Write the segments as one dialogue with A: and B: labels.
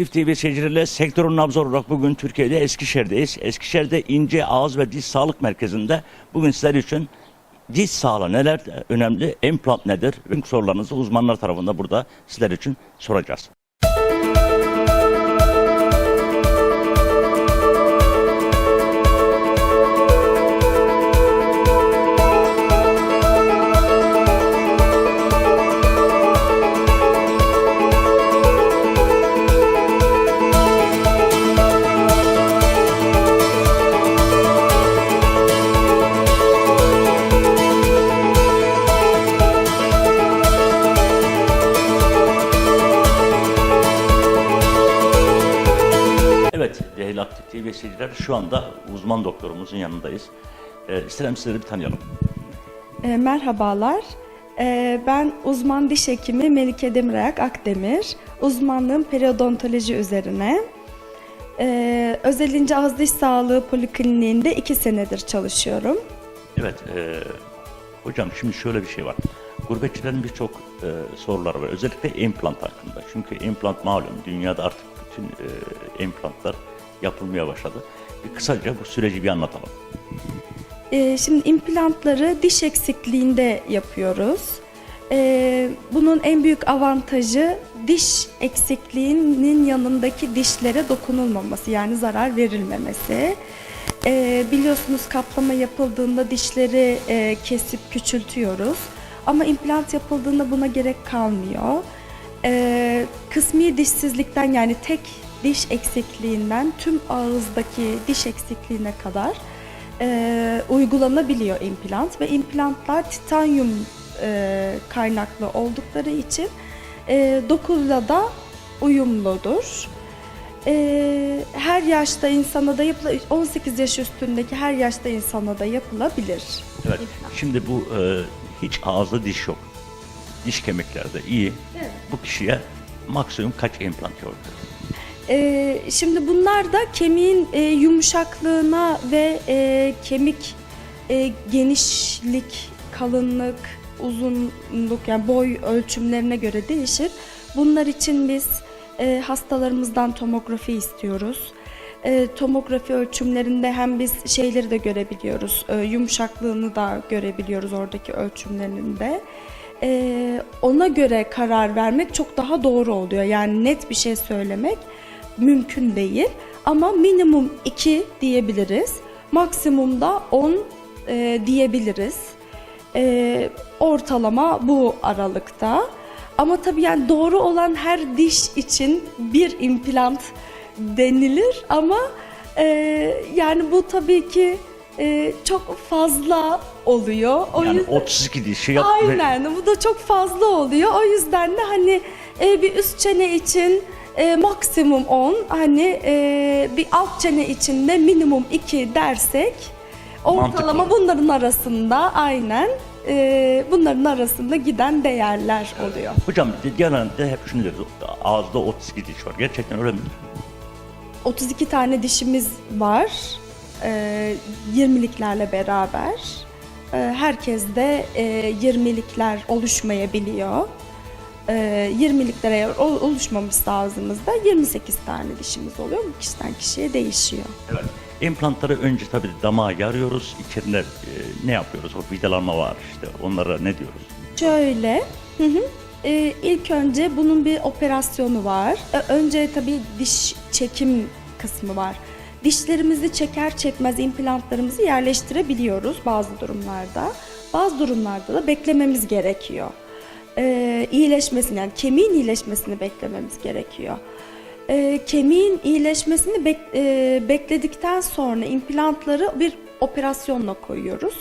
A: Aktif TV seyircilerle sektörün nabzı olarak bugün Türkiye'de Eskişehir'deyiz. Eskişehir'de İnce Ağız ve Diş Sağlık Merkezi'nde bugün sizler için diş sağlığı neler önemli, implant nedir? Bütün sorularınızı uzmanlar tarafından burada sizler için soracağız. Seyirciler şu anda uzman doktorumuzun yanındayız. Ee, isterim sizleri bir tanıyalım.
B: E, merhabalar. E, ben uzman diş hekimi Melike Demirak Akdemir. Uzmanlığım periodontoloji üzerine. E, Özel Ağız Diş Sağlığı Polikliniğinde iki senedir çalışıyorum.
A: Evet, e, hocam şimdi şöyle bir şey var. Gurbetçilerin birçok e, soruları var. Özellikle implant hakkında. Çünkü implant malum dünyada artık bütün e, implantlar yapılmaya başladı. Bir kısaca bu süreci bir anlatalım.
B: E, şimdi implantları diş eksikliğinde yapıyoruz. E, bunun en büyük avantajı diş eksikliğinin yanındaki dişlere dokunulmaması yani zarar verilmemesi. E, biliyorsunuz kaplama yapıldığında dişleri e, kesip küçültüyoruz. Ama implant yapıldığında buna gerek kalmıyor. E, kısmi dişsizlikten yani tek diş eksikliğinden tüm ağızdaki diş eksikliğine kadar e, uygulanabiliyor implant ve implantlar titanyum e, kaynaklı oldukları için e, dokuyla da uyumludur. E, her yaşta insana da yapılır, 18 yaş üstündeki her yaşta insana da yapılabilir.
A: Evet.
B: implant.
A: Şimdi bu e, hiç ağızda diş yok. Diş kemiklerde iyi. Bu kişiye maksimum kaç implant yapabilir?
B: Ee, şimdi bunlar da kemiğin e, yumuşaklığına ve e, kemik e, genişlik, kalınlık, uzunluk yani boy ölçümlerine göre değişir. Bunlar için biz e, hastalarımızdan tomografi istiyoruz. E, tomografi ölçümlerinde hem biz şeyleri de görebiliyoruz, e, yumuşaklığını da görebiliyoruz oradaki ölçümlerinde. E, ona göre karar vermek çok daha doğru oluyor. Yani net bir şey söylemek mümkün değil. Ama minimum 2 diyebiliriz. Maksimumda 10 e, diyebiliriz. E, ortalama bu aralıkta. Ama tabii yani doğru olan her diş için bir implant denilir ama e, yani bu tabii ki e, çok fazla oluyor. O
A: Yani
B: yüzden-
A: 32 dişi yap.
B: Aynen bu da çok fazla oluyor. O yüzden de hani e, bir üst çene için e, maksimum 10 hani e, bir alt çene için de minimum 2 dersek ortalama
A: Mantıklı.
B: bunların arasında aynen e, bunların arasında giden değerler oluyor.
A: Hocam genelde hep şunu deriz. Ağızda 32 diş var. Gerçekten öyle mi?
B: 32 tane dişimiz var. E, 20'liklerle beraber. E, herkeste e, 20'likler oluşmayabiliyor. E, 20'likler eğer ol- oluşmamışsa ağzımızda 28 tane dişimiz oluyor. Bu kişiden kişiye değişiyor.
A: Evet. İmplantları önce tabii damağa yarıyoruz. İçeride e, ne yapıyoruz? O vidalanma var işte. Onlara ne diyoruz?
B: Şöyle, hı hı. Ee, ilk önce bunun bir operasyonu var. Ee, önce tabii diş çekim kısmı var. Dişlerimizi çeker çekmez implantlarımızı yerleştirebiliyoruz bazı durumlarda. Bazı durumlarda da beklememiz gerekiyor. Ee, iyileşmesini yani kemiğin iyileşmesini beklememiz gerekiyor. Ee, kemiğin iyileşmesini bek- e, bekledikten sonra implantları bir operasyonla koyuyoruz.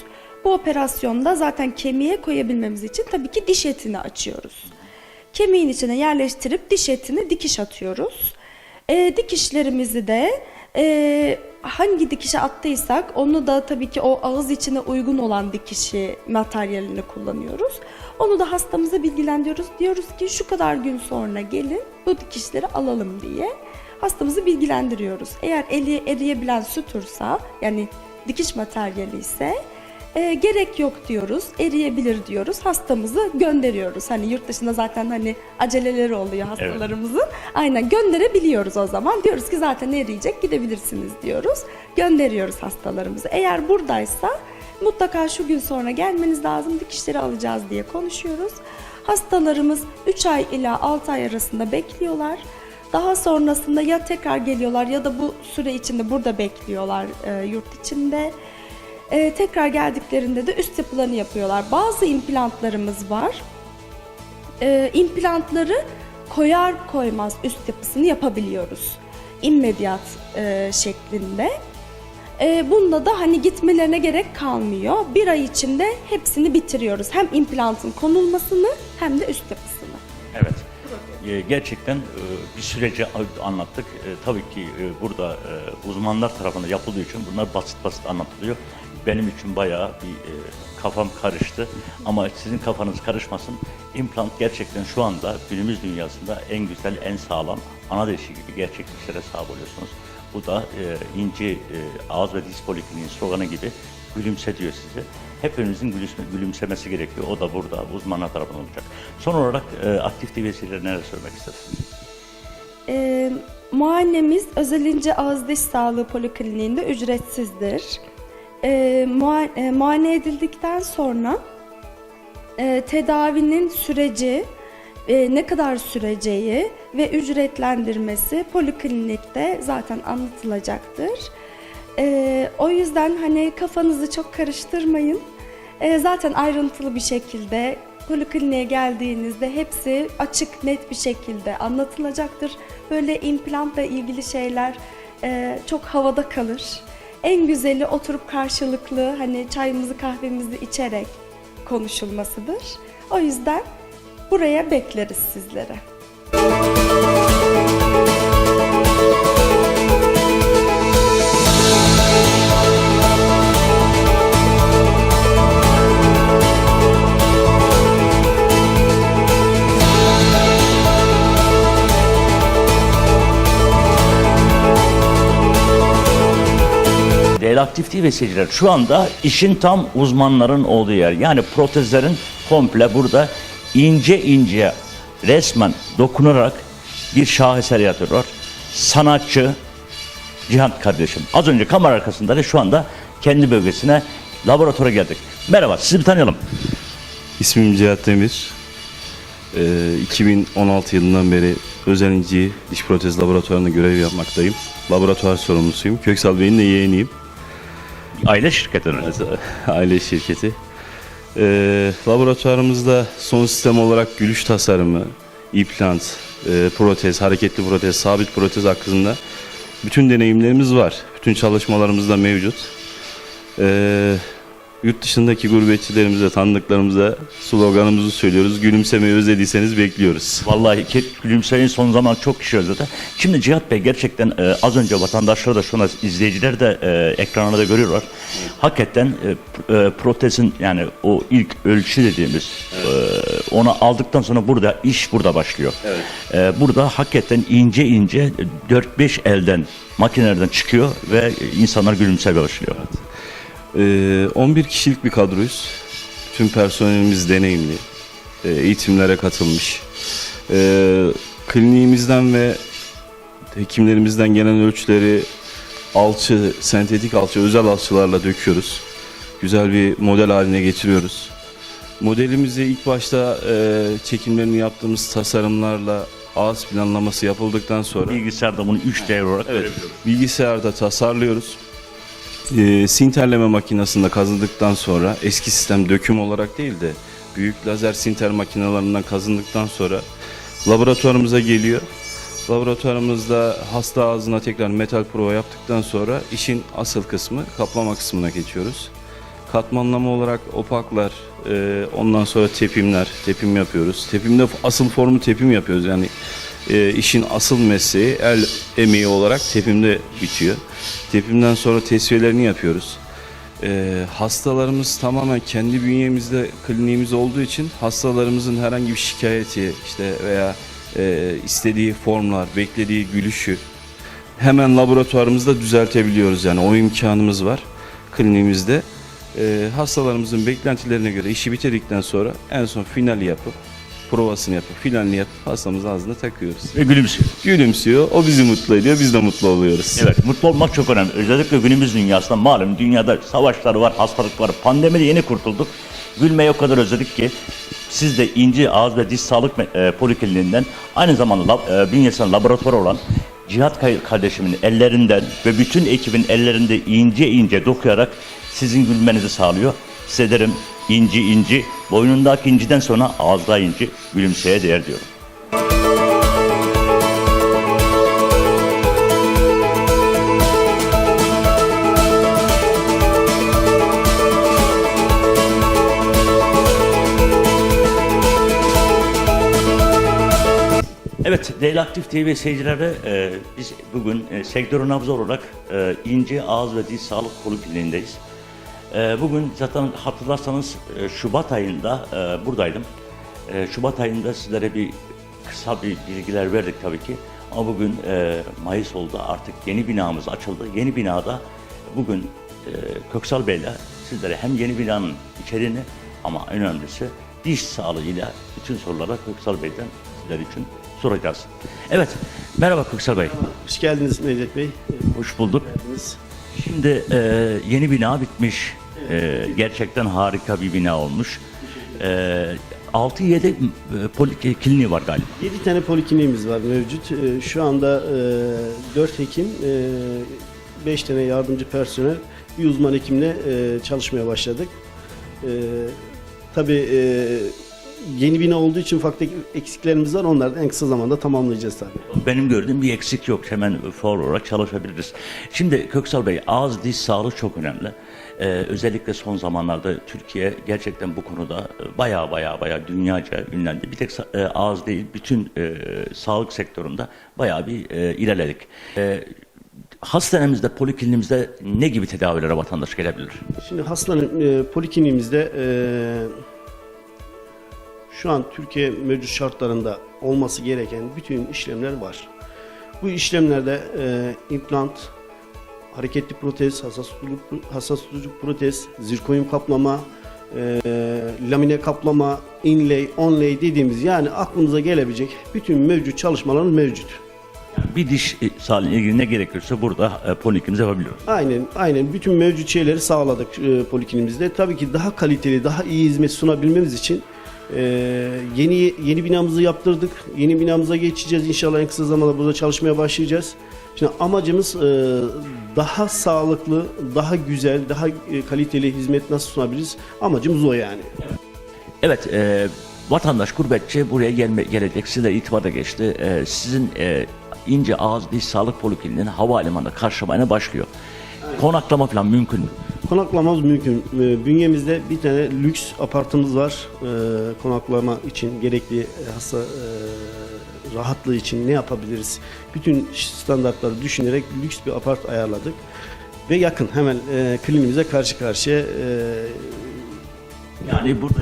B: Bu operasyonda zaten kemiğe koyabilmemiz için tabii ki diş etini açıyoruz. Kemiğin içine yerleştirip diş etini dikiş atıyoruz. Ee, dikişlerimizi de e, hangi dikişe attıysak onu da tabii ki o ağız içine uygun olan dikişi materyalini kullanıyoruz. Onu da hastamıza bilgilendiriyoruz. Diyoruz ki şu kadar gün sonra gelin bu dikişleri alalım diye hastamızı bilgilendiriyoruz. Eğer eli eriyebilen sütursa yani dikiş materyali ise E, gerek yok diyoruz, eriyebilir diyoruz. Hastamızı gönderiyoruz. Hani yurt dışında zaten hani aceleleri oluyor hastalarımızın. Aynen gönderebiliyoruz o zaman. Diyoruz ki zaten eriyecek gidebilirsiniz diyoruz. Gönderiyoruz hastalarımızı. Eğer buradaysa mutlaka şu gün sonra gelmeniz lazım dikişleri alacağız diye konuşuyoruz. Hastalarımız 3 ay ila 6 ay arasında bekliyorlar. Daha sonrasında ya tekrar geliyorlar ya da bu süre içinde burada bekliyorlar e, yurt içinde. E, tekrar geldiklerinde de üst yapılarını yapıyorlar. Bazı implantlarımız var. E, implantları koyar koymaz üst yapısını yapabiliyoruz. İmmediat e, şeklinde. E, bunda da hani gitmelerine gerek kalmıyor. Bir ay içinde hepsini bitiriyoruz. Hem implantın konulmasını hem de üst yapısını.
A: Evet. Ee, Gerçekten e, bir süreci anlattık. E, Tabii ki e, burada uzmanlar tarafından yapıldığı için bunlar basit basit anlatılıyor. Benim için bayağı bir kafam karıştı. Ama sizin kafanız karışmasın. İmplant gerçekten şu anda günümüz dünyasında en güzel, en sağlam ana deşi gibi gerçekliklere sahip oluyorsunuz. Bu da e, İnci e, Ağız ve Diş Polikliniğin sloganı gibi gülümse diyor size. Hepimizin gülümse, gülümsemesi gerekiyor. O da burada uzmanlar tarafından olacak. Son olarak e, aktif TV'siyle neler söylemek istersiniz?
B: E, muayenemiz özelince ağız diş sağlığı polikliniğinde ücretsizdir. E, mua- e, muayene edildikten sonra e, tedavinin süreci, e, ne kadar süreceği ve ücretlendirmesi poliklinikte zaten anlatılacaktır. E, o yüzden hani kafanızı çok karıştırmayın. E, zaten ayrıntılı bir şekilde polikliniğe geldiğinizde hepsi açık net bir şekilde anlatılacaktır. Böyle implantla ilgili şeyler e, çok havada kalır. En güzeli oturup karşılıklı hani çayımızı kahvemizi içerek konuşulmasıdır. O yüzden buraya bekleriz sizlere.
A: Aktif TV seyirciler şu anda işin tam uzmanların olduğu yer. Yani protezlerin komple burada ince ince resmen dokunarak bir şaheser yaratıyorlar. Sanatçı Cihan kardeşim. Az önce kamera arkasında da şu anda kendi bölgesine laboratuvara geldik. Merhaba sizi bir tanıyalım.
C: İsmim Cihat Demir. Ee, 2016 yılından beri Özel İnci Diş Protez Laboratuvarı'nda görev yapmaktayım. Laboratuvar sorumlusuyum. Köksal Bey'in de yeğeniyim.
A: Aile şirketinin.
C: Aile şirketi. Ee, laboratuvarımızda son sistem olarak gülüş tasarımı, implant, e, protez, hareketli protez, sabit protez hakkında bütün deneyimlerimiz var. Bütün çalışmalarımız da mevcut. Ee, yurt dışındaki gurbetçilerimize, tanıdıklarımıza sloganımızı söylüyoruz. Gülümsemeyi özlediyseniz bekliyoruz.
A: Vallahi ki gülümseyin son zaman çok kişi özledi. Şimdi Cihat Bey gerçekten e, az önce vatandaşlar da şuna izleyiciler de e, ekranda da görüyorlar. Hakikaten e, p- e, protezin yani o ilk ölçü dediğimiz e, onu aldıktan sonra burada iş burada başlıyor. E, burada hakikaten ince ince 4-5 elden makinelerden çıkıyor ve insanlar gülümsemeye başlıyor.
C: Ee, 11 kişilik bir kadroyuz. Tüm personelimiz deneyimli. Ee, eğitimlere katılmış. Ee, kliniğimizden ve hekimlerimizden gelen ölçüleri alçı, sentetik alçı, özel alçılarla döküyoruz. Güzel bir model haline getiriyoruz. Modelimizi ilk başta e, çekimlerini yaptığımız tasarımlarla ağız planlaması yapıldıktan sonra
A: Bilgisayarda bunu 3D olarak
C: Evet,
A: görebiliyoruz.
C: bilgisayarda tasarlıyoruz. Ee, sinterleme makinesinde kazındıktan sonra eski sistem döküm olarak değil de büyük lazer sinter makinelerinden kazındıktan sonra laboratuvarımıza geliyor. Laboratuvarımızda hasta ağzına tekrar metal prova yaptıktan sonra işin asıl kısmı kaplama kısmına geçiyoruz. Katmanlama olarak opaklar, e, ondan sonra tepimler, tepim yapıyoruz. Tepimde asıl formu tepim yapıyoruz. Yani e, işin asıl mesleği el emeği olarak tepimde bitiyor. Tepimden sonra tesviyelerini yapıyoruz. E, hastalarımız tamamen kendi bünyemizde kliniğimiz olduğu için hastalarımızın herhangi bir şikayeti işte veya e, istediği formlar, beklediği gülüşü hemen laboratuvarımızda düzeltebiliyoruz. Yani o imkanımız var kliniğimizde. e, hastalarımızın beklentilerine göre işi bitirdikten sonra en son finali yapıp provasını yapıp finalini yapıp hastamızın ağzına takıyoruz.
A: Ve gülümsüyor.
C: Gülümsüyor, o bizi mutlu ediyor, biz de mutlu oluyoruz.
A: Evet, mutlu olmak çok önemli. Özellikle günümüz dünyasında malum dünyada savaşlar var, hastalık var. Pandemide yeni kurtulduk. Gülmeyi o kadar özledik ki siz de İnci Ağız ve Diş Sağlık e, Polikliniğinden aynı zamanda lab, e, bünyesinde laboratuvar olan Cihat kardeşimin ellerinden ve bütün ekibin ellerinde ince ince dokuyarak sizin gülmenizi sağlıyor. Size derim inci inci, boynundaki inciden sonra ağızda inci, gülümseye değer diyorum. Evet, Değerli Aktif TV seyircileri, e, biz bugün e, sektör nabzı olarak e, İnci Ağız ve Diş Sağlık Polikliniğindeyiz. E, bugün zaten hatırlarsanız e, Şubat ayında e, buradaydım. E, Şubat ayında sizlere bir kısa bir bilgiler verdik tabii ki. Ama bugün Mayıs oldu artık yeni binamız açıldı. Yeni binada bugün Köksal Bey'le sizlere hem yeni binanın içeriğini ama en önemlisi diş sağlığıyla bütün sorulara Köksal Bey'den sizler için soracağız. Evet, merhaba Köksal Bey.
D: Hoş geldiniz Necdet Bey.
A: Hoş bulduk.
D: Geldiniz.
A: Şimdi e, yeni bina bitmiş. E, gerçekten harika bir bina olmuş. E, 6-7 e, polikliniği var galiba.
D: 7 tane polikliniğimiz var mevcut. Ee, Şu anda e, 4 hekim, 5 tane yardımcı personel, bir uzman hekimle e, çalışmaya başladık. Ee, Tabii e, yeni bina olduğu için ufak eksiklerimiz var. Onları da en kısa zamanda tamamlayacağız tabii.
A: Benim gördüğüm bir eksik yok. Hemen faul olarak çalışabiliriz. Şimdi Köksal Bey, ağız diş sağlığı çok önemli. Ee, özellikle son zamanlarda Türkiye gerçekten bu konuda baya baya baya dünyaca ünlendi. Bir tek e, ağız değil, bütün e, sağlık sektöründe baya bir e, ilerledik. E, hastanemizde, polikliniğimizde ne gibi tedavilere vatandaş gelebilir?
D: Şimdi hastanın e, polikliniğimizde e, şu an Türkiye mevcut şartlarında olması gereken bütün işlemler var. Bu işlemlerde e, implant, hareketli protez, hassas tutuculuk, hassas tutuculuk protez, zirkonyum kaplama, e, lamine kaplama, inlay, onlay dediğimiz yani aklınıza gelebilecek bütün mevcut çalışmalarımız mevcut.
A: Bir diş e, sağlığıyla ilgili ne gerekiyorsa burada e, polikliniğimize yapabiliyoruz.
D: Aynen, aynen. Bütün mevcut şeyleri sağladık e, poliklinimizde. Tabii ki daha kaliteli, daha iyi hizmet sunabilmemiz için e, yeni yeni binamızı yaptırdık. Yeni binamıza geçeceğiz. İnşallah en kısa zamanda burada çalışmaya başlayacağız. Şimdi amacımız e, daha sağlıklı, daha güzel, daha e, kaliteli hizmet nasıl sunabiliriz? Amacımız o yani.
A: Evet, e, vatandaş, gurbetçi buraya gelme, gelecek. Sizle itibada geçti. E, sizin e, ince ağız diş sağlık polikliniğinin havalimanında karşılamaya başlıyor. Konaklama falan mümkün mü?
D: Konaklamamız mümkün. E, Bünyemizde bir tane lüks apartımız var. E, Konaklama için gerekli e, hasta e, rahatlığı için ne yapabiliriz? Bütün standartları düşünerek lüks bir apart ayarladık. Ve yakın hemen e, klinimize karşı karşıya. e,
A: Yani burada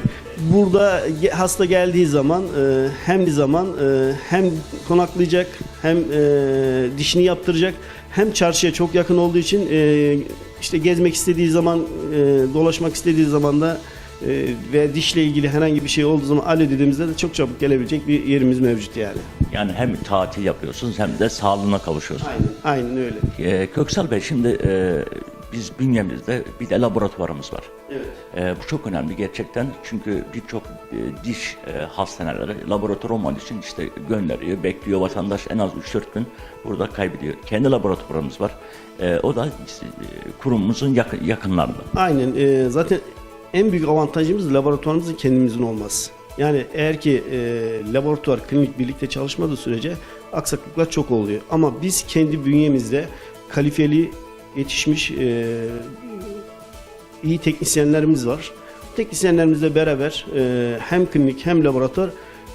D: Burada hasta geldiği zaman e, hem bir zaman e, hem konaklayacak hem e, dişini yaptıracak hem çarşıya çok yakın olduğu için e, işte gezmek istediği zaman e, dolaşmak istediği zaman da e, ve dişle ilgili herhangi bir şey olduğu zaman alo dediğimizde de çok çabuk gelebilecek bir yerimiz mevcut yani.
A: yani hem tatil yapıyorsunuz hem de sağlığına kavuşuyorsunuz.
D: Aynen, aynen öyle.
A: E, Köksal Bey şimdi e, biz bünyemizde bir de laboratuvarımız var.
D: Evet.
A: E, bu çok önemli gerçekten çünkü birçok e, diş e, hastaneleri laboratuvar olmadığı için işte gönderiyor, bekliyor vatandaş en az 3-4 gün burada kaybediyor. Kendi laboratuvarımız var. E, o da e, kurumumuzun yakın, yakınlarında.
D: Aynen. e, zaten en büyük avantajımız laboratuvarımızın kendimizin olması. Yani eğer ki e, laboratuvar, klinik birlikte çalışmadığı sürece aksaklıklar çok oluyor. Ama biz kendi bünyemizde kalifeli yetişmiş e, iyi teknisyenlerimiz var. Teknisyenlerimizle beraber e, hem klinik hem laboratuvar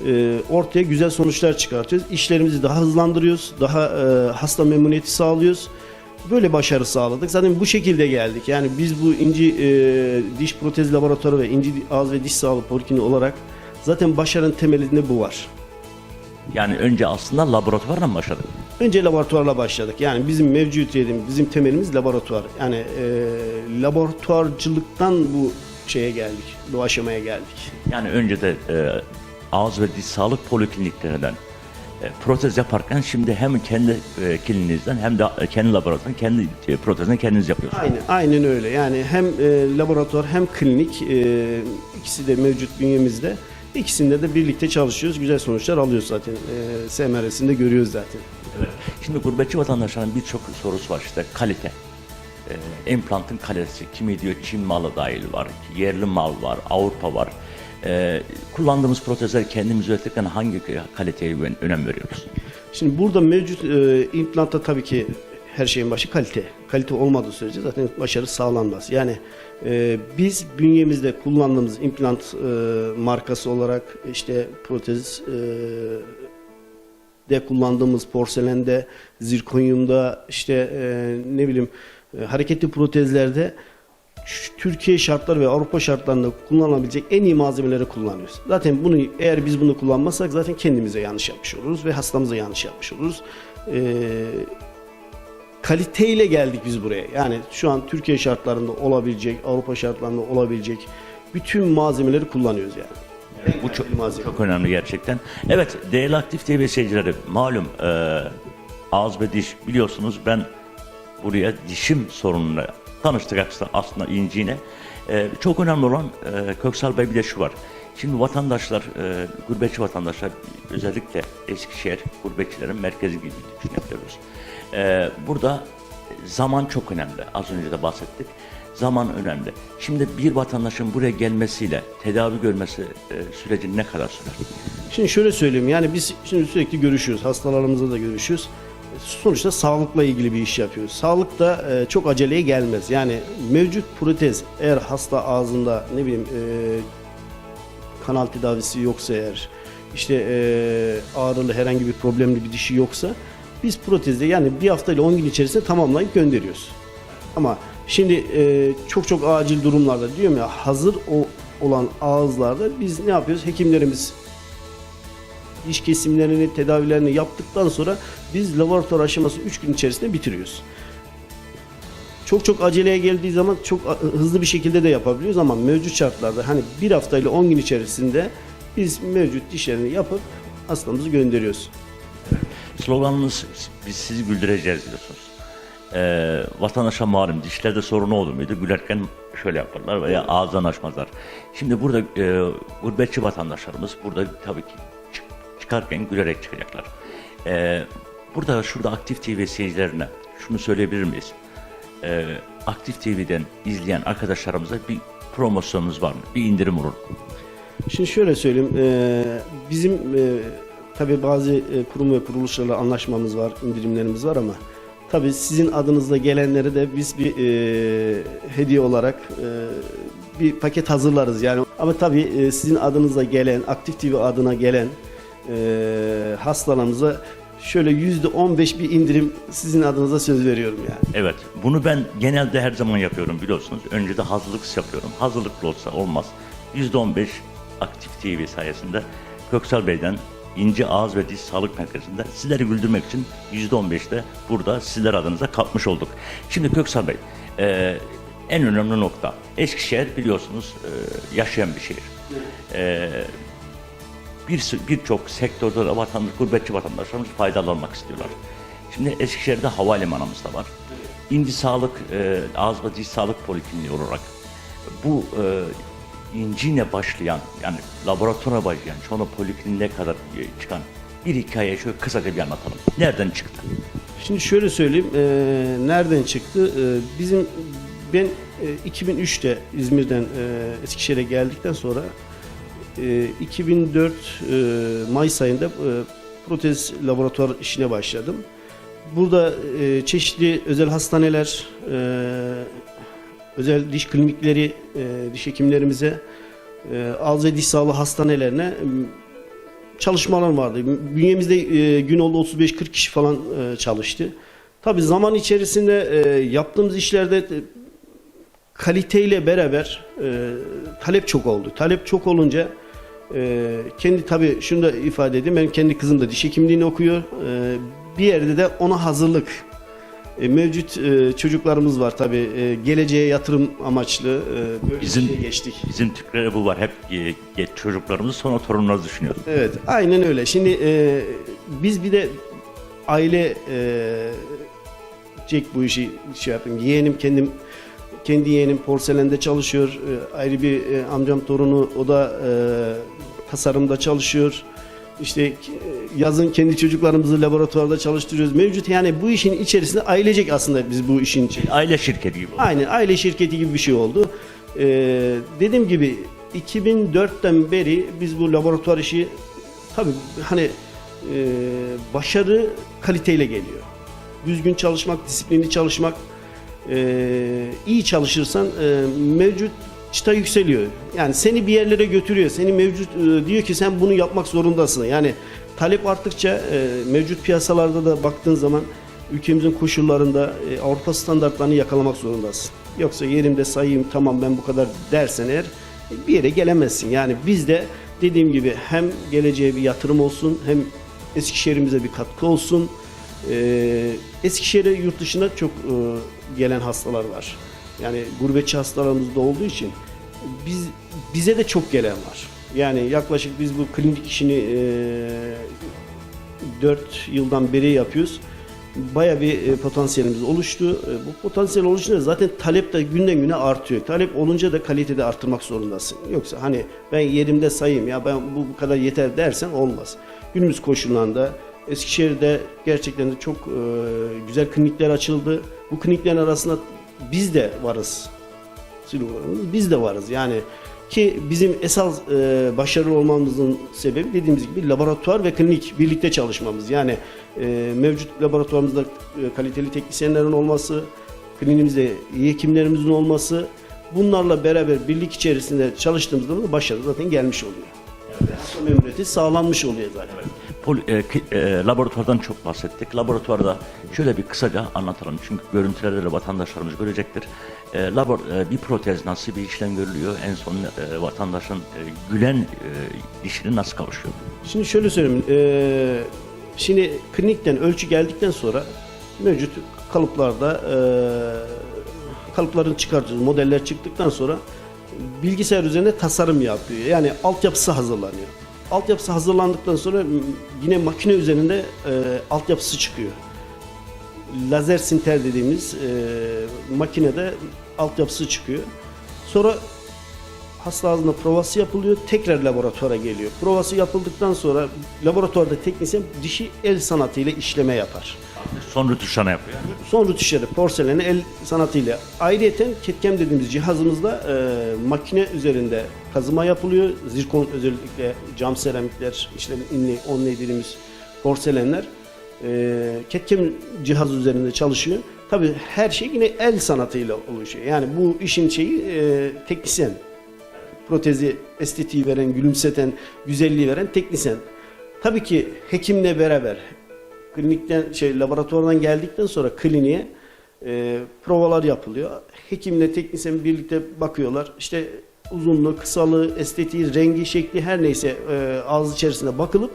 D: e, ortaya güzel sonuçlar çıkartıyoruz. İşlerimizi daha hızlandırıyoruz, daha e, hasta memnuniyeti sağlıyoruz. Böyle başarı sağladık. Zaten bu şekilde geldik. Yani biz bu İnci e, Diş Protez Laboratuvarı ve İnci Ağız ve Diş Sağlığı Polikliniği olarak zaten başarının temelinde bu var.
A: Yani önce aslında laboratuvarla mı başladık?
D: Önce laboratuvarla başladık. Yani bizim mevcutiyetim, bizim temelimiz laboratuvar. Yani e, laboratuvarcılıktan bu şeye geldik, bu aşamaya geldik.
A: Yani önce de e, ağız ve diş sağlık polikliniklerinden e, protez yaparken şimdi hem kendi e, kliniğinizden hem de e, kendi laboratuvardan kendi e, protezini kendiniz yapıyorsunuz.
D: Aynen, aynen öyle. Yani hem e, laboratuvar hem klinik e, ikisi de mevcut bünyemizde. İkisinde de birlikte çalışıyoruz. Güzel sonuçlar alıyoruz zaten. E, SMR'sinde görüyoruz zaten.
A: Şimdi gurbetçi vatandaşların birçok sorusu var işte kalite. Ee, implantın kalitesi, kimi diyor Çin malı dahil var, yerli mal var, Avrupa var. Ee, kullandığımız protezler kendimiz üretirken hangi kaliteye ön- önem veriyoruz?
D: Şimdi burada mevcut e, implantta tabii ki her şeyin başı kalite. Kalite olmadığı sürece zaten başarı sağlanmaz. Yani e, biz bünyemizde kullandığımız implant e, markası olarak işte protez e, de kullandığımız porselende, zirkonyumda işte e, ne bileyim e, hareketli protezlerde Türkiye şartları ve Avrupa şartlarında kullanılabilecek en iyi malzemeleri kullanıyoruz. Zaten bunu eğer biz bunu kullanmazsak zaten kendimize yanlış yapmış oluruz ve hastamıza yanlış yapmış oluruz. Ee, kaliteyle geldik biz buraya. Yani şu an Türkiye şartlarında olabilecek, Avrupa şartlarında olabilecek bütün malzemeleri kullanıyoruz yani. En
A: Bu çok,
D: malzeme.
A: çok önemli gerçekten. Evet, değerli aktif TV seyircileri, malum e, ağız ve diş biliyorsunuz ben buraya dişim sorununa tanıştık aslında, aslında inciğine. E, çok önemli olan e, Köksal Bey bir de şu var. Şimdi vatandaşlar, e, gurbetçi vatandaşlar özellikle Eskişehir gurbetçilerin merkezi gibi düşünebiliyoruz. E, burada zaman çok önemli. Az önce de bahsettik. Zaman önemli. Şimdi bir vatandaşın buraya gelmesiyle tedavi görmesi e, süreci ne kadar sürer?
D: Şimdi şöyle söyleyeyim yani biz şimdi sürekli görüşüyoruz. Hastalarımızla da görüşüyoruz. Sonuçta sağlıkla ilgili bir iş yapıyoruz. Sağlık da e, çok aceleye gelmez. Yani mevcut protez eğer hasta ağzında ne bileyim e, kanal tedavisi yoksa eğer işte e, ağrılı herhangi bir problemli bir dişi yoksa biz protezde yani bir hafta ile 10 gün içerisinde tamamlayıp gönderiyoruz. Ama şimdi e, çok çok acil durumlarda diyorum ya hazır o olan ağızlarda biz ne yapıyoruz? Hekimlerimiz diş kesimlerini, tedavilerini yaptıktan sonra biz laboratuvar aşaması 3 gün içerisinde bitiriyoruz. Çok çok aceleye geldiği zaman çok hızlı bir şekilde de yapabiliyoruz ama mevcut şartlarda hani bir hafta ile 10 gün içerisinde biz mevcut dişlerini yapıp hastamızı gönderiyoruz.
A: Sloganınız biz sizi güldüreceğiz diyorsunuz. Ee, vatandaşa malum dişlerde sorunu olur muydu? Gülerken şöyle yaparlar veya ağızdan açmazlar. Şimdi burada e, gurbetçi vatandaşlarımız burada tabii ki çık- çıkarken gülerek çıkacaklar. Ee, burada şurada Aktif TV seyircilerine şunu söyleyebilir miyiz? Ee, Aktif TV'den izleyen arkadaşlarımıza bir promosyonumuz var mı? Bir indirim olur?
D: Şimdi şöyle söyleyeyim, e, bizim e, tabii bazı e, kurum ve kuruluşlarla anlaşmamız var, indirimlerimiz var ama tabii sizin adınızda gelenlere de biz bir e, hediye olarak e, bir paket hazırlarız yani. Ama tabii e, sizin adınıza gelen, Aktif TV adına gelen e, hastalarımıza şöyle yüzde on beş bir indirim sizin adınıza söz veriyorum yani.
A: Evet, bunu ben genelde her zaman yapıyorum biliyorsunuz. Önce de hazırlıksız yapıyorum. Hazırlıklı olsa olmaz. %15 Aktif TV sayesinde Köksal Bey'den İnci Ağız ve Diş Sağlık Merkezi'nde sizleri güldürmek için %15 de burada sizler adınıza katmış olduk. Şimdi Köksal Bey, e, en önemli nokta. Eskişehir biliyorsunuz e, yaşayan bir şehir. E, bir birçok sektörde de vatandaş, gurbetçi vatandaşlarımız faydalanmak istiyorlar. Şimdi Eskişehir'de havalimanımız da var. İnci Sağlık, e, Ağız ve Diş Sağlık Polikliniği olarak bu e, inciyle başlayan, yani laboratuvara başlayan, sonra polikliniğe kadar e, çıkan bir hikaye şöyle kısaca bir anlatalım. Nereden çıktı?
D: Şimdi şöyle söyleyeyim, e, nereden çıktı? E, bizim ben e, 2003'te İzmir'den e, Eskişehir'e geldikten sonra 2004 e, Mayıs ayında e, protez laboratuvar işine başladım. Burada e, çeşitli özel hastaneler, özel diş klinikleri, diş hekimlerimize, ağız ve diş sağlığı hastanelerine çalışmalar vardı. Bünyemizde gün oldu 35-40 kişi falan çalıştı. Tabii zaman içerisinde yaptığımız işlerde kaliteyle beraber talep çok oldu. Talep çok olunca Ee, kendi tabii şunu da ifade edeyim. Benim kendi kızım da diş hekimliğini okuyor. Ee, bir yerde de ona hazırlık. Ee, mevcut e, çocuklarımız var tabii. Ee, geleceğe yatırım amaçlı e, böyle
A: Bizim-
D: bir şeye geçtik.
A: Bizim Türklere bu var. Hep e, geç çocuklarımızı sonra torunlarımızı düşünüyoruz.
D: Evet, aynen öyle. Şimdi e, biz bir de aile e, cek bu işi şey yapayım. Yeğenim kendim kendi yeğenim porselende çalışıyor. E, ayrı bir e, amcam torunu o da e, tasarımda çalışıyor. İşte e, yazın kendi çocuklarımızı laboratuvarda çalıştırıyoruz. Mevcut yani bu işin içerisinde ailecek aslında biz bu işin için.
A: Aile şirketi gibi.
D: Aynen aile şirketi gibi bir şey oldu. Ee, dediğim gibi 2004'ten beri biz bu laboratuvar işi tabii hani e, başarı kaliteyle geliyor. Düzgün çalışmak, disiplinli çalışmak, e, iyi çalışırsan e, mevcut çıta yükseliyor. Yani seni bir yerlere götürüyor. Seni mevcut e, diyor ki sen bunu yapmak zorundasın. Yani talep arttıkça e, mevcut piyasalarda da baktığın zaman ülkemizin koşullarında e, Avrupa standartlarını yakalamak zorundasın. Yoksa yerimde sayayım tamam ben bu kadar dersen eğer bir yere gelemezsin. Yani biz de dediğim gibi hem geleceğe bir yatırım olsun hem Eskişehir'imize bir katkı olsun. Ee, Eskişehir'e yurt dışına çok e, gelen hastalar var. Yani gurbetçi hastalarımız da olduğu için biz bize de çok gelen var. Yani yaklaşık biz bu klinik işini e, 4 yıldan beri yapıyoruz. Baya bir e, potansiyelimiz oluştu. E, bu potansiyel oluşunca zaten talep de günden güne artıyor. Talep olunca da kalitede arttırmak zorundasın. Yoksa hani ben yerimde sayayım ya ben bu kadar yeter dersen olmaz. Günümüz koşullarında Eskişehir'de gerçekten de çok e, güzel klinikler açıldı. Bu kliniklerin arasında biz de varız. Biz de varız. Yani ki bizim esas e, başarılı olmamızın sebebi dediğimiz gibi laboratuvar ve klinik birlikte çalışmamız. Yani e, mevcut laboratuvarımızda e, kaliteli teknisyenlerin olması, kliniğimizde iyi hekimlerimizin olması bunlarla beraber birlik içerisinde çalıştığımızda da başarı zaten gelmiş oluyor. Yani hasta sağlanmış oluyor zaten.
A: Pol, e, e, laboratuvardan çok bahsettik. Laboratuvarda şöyle bir kısaca anlatalım. Çünkü görüntülerde de vatandaşlarımız görecektir. E, labor, e, bir protez nasıl bir işlem görülüyor? En son e, vatandaşın e, gülen e, dişini nasıl kavuşuyor?
D: Şimdi şöyle söyleyeyim. eee, şimdi klinikten ölçü geldikten sonra mevcut kalıplarda eee, kalıpların çıkartıyoruz. Modeller çıktıktan sonra bilgisayar üzerinde tasarım yapıyor. Yani altyapısı hazırlanıyor. Altyapısı hazırlandıktan sonra yine makine üzerinde eee, altyapısı çıkıyor. Lazer sinter dediğimiz eee, makinede altyapısı çıkıyor. Sonra hasta ağzında provası yapılıyor, tekrar laboratuvara geliyor. Provası yapıldıktan sonra laboratuvarda teknisyen dişi el sanatıyla işleme yapar.
A: Son rütuşlarını yapıyor.
D: Son rütuşları porseleni el sanatıyla. Ayrıyeten ketkem dediğimiz cihazımızda e, makine üzerinde kazıma yapılıyor. Zirkon özellikle cam seramikler, işte inli, onlay dediğimiz porselenler e, ketkem cihazı üzerinde çalışıyor. Tabii her şey yine el sanatıyla oluşuyor. Yani bu işin şeyi e, teknisyen protezi estetiği veren, gülümseten, güzelliği veren teknisyen. Tabii ki hekimle beraber klinikten şey laboratuvardan geldikten sonra kliniğe e, provalar yapılıyor. Hekimle teknisyen birlikte bakıyorlar. İşte uzunluğu, kısalığı, estetiği, rengi, şekli her neyse e, ağız içerisinde bakılıp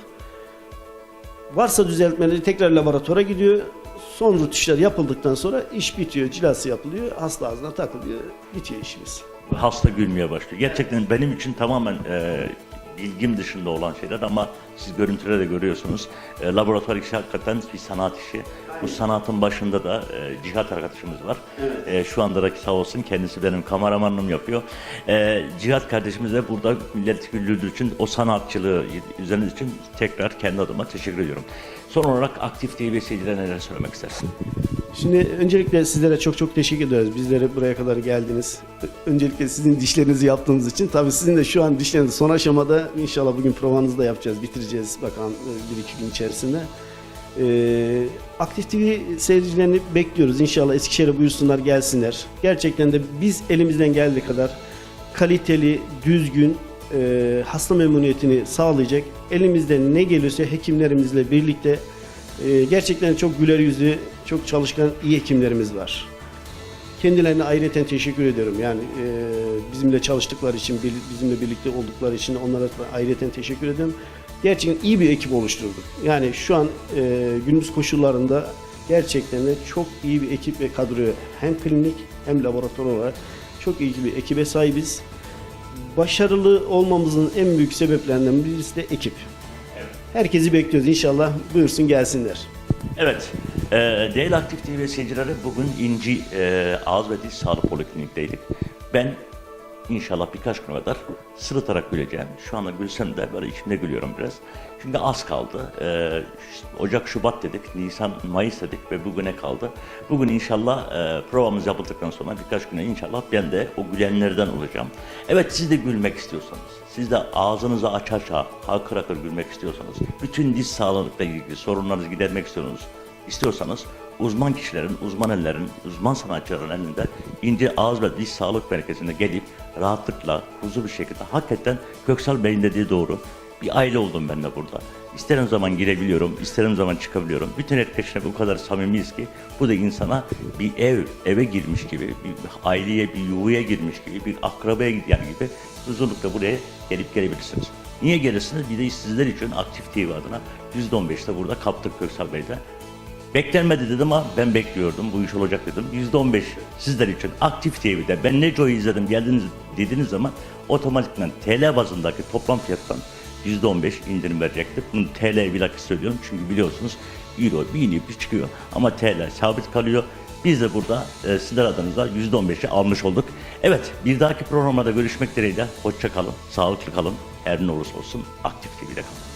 D: varsa düzeltmeleri tekrar laboratuvara gidiyor. Son rutuşlar yapıldıktan sonra iş bitiyor, cilası yapılıyor, hasta ağzına takılıyor, bitiyor işimiz.
A: Hasta gülmeye başlıyor. Gerçekten benim için tamamen e, bilgim dışında olan şeyler ama siz görüntülerde de görüyorsunuz. E, laboratuvar işi hakikaten bir sanat işi. Bu sanatın başında da e, Cihat arkadaşımız var. E, şu anda da sağ olsun kendisi benim kameramanım yapıyor. E, Cihat kardeşimiz de burada millet güldürdüğü için o sanatçılığı üzeriniz için tekrar kendi adıma teşekkür ediyorum. Son olarak Aktif TV seyircilerine neler söylemek istersin?
D: Şimdi öncelikle sizlere çok çok teşekkür ediyoruz. Bizlere buraya kadar geldiniz. Öncelikle sizin dişlerinizi yaptığınız için. Tabii sizin de şu an dişleriniz son aşamada. İnşallah bugün provanızı da yapacağız. Bitireceğiz bakalım e, bir iki gün içerisinde. Ee, Aktif TV seyircilerini bekliyoruz. İnşallah Eskişehir'e buyursunlar gelsinler. Gerçekten de biz elimizden geldiği kadar kaliteli, düzgün, e, hasta memnuniyetini sağlayacak. Elimizden ne gelirse hekimlerimizle birlikte e, gerçekten çok güler yüzlü, çok çalışkan iyi hekimlerimiz var. Kendilerine ayrıca teşekkür ediyorum. Yani e, bizimle çalıştıkları için, bizimle birlikte oldukları için onlara ayrıca teşekkür ediyorum. Gerçekten iyi bir ekip oluşturduk. Yani şu an e, günümüz koşullarında gerçekten de çok iyi bir ekip ve kadroya hem klinik hem laboratuvar olarak çok iyi bir ekibe sahibiz. Başarılı olmamızın en büyük sebeplerinden birisi de ekip. Herkesi bekliyoruz inşallah. Buyursun gelsinler.
A: Evet, e, değerli aktif TV seyircileri bugün İnci e, Ağız ve Diş Sağlık Polikliniğindeydik. Ben inşallah birkaç güne kadar sırıtarak güleceğim. Şu anda gülsem de böyle içimde gülüyorum biraz. Çünkü az kaldı. E, Ocak, Şubat dedik, Nisan, Mayıs dedik ve bugüne kaldı. Bugün inşallah e, provamız yapıldıktan sonra birkaç güne inşallah ben de o gülenlerden olacağım. Evet siz de gülmek istiyorsanız, siz de ağzınızı aç aça, hakır hakır gülmek istiyorsanız, bütün diş sağlıkla ilgili sorunlarınızı gidermek istiyorsanız, istiyorsanız uzman kişilerin, uzman ellerin, uzman sanatçıların elinde ince ağız ve diş sağlık merkezine gelip rahatlıkla, huzur bir şekilde hakikaten Köksal Bey'in dediği doğru. Bir aile oldum ben de burada. İsterim zaman girebiliyorum, isterim zaman çıkabiliyorum. Bütün herkesle bu kadar samimiyiz ki bu da insana bir ev, eve girmiş gibi, bir aileye, bir yuvaya girmiş gibi, bir akrabaya gidiyor gibi huzurlukla buraya gelip gelebilirsiniz. Niye gelirsiniz? Bir de sizler için Aktif TV adına %15'te burada kaptık Köksal Bey'de. Beklenmedi dedim ama ben bekliyordum. Bu iş olacak dedim. %15 sizler için Aktif TV'de ben Neco'yu izledim geldiniz dediğiniz zaman otomatikman TL bazındaki toplam fiyattan %15 indirim verecektir. Bunu TL bilakis söylüyorum çünkü biliyorsunuz Euro bir inip bir çıkıyor ama TL sabit kalıyor. Biz de burada e, sizler adınıza %15'i almış olduk. Evet bir dahaki programda görüşmek dileğiyle. Hoşça kalın, sağlıklı kalın. Her ne olursa olsun Aktif TV'de kalın.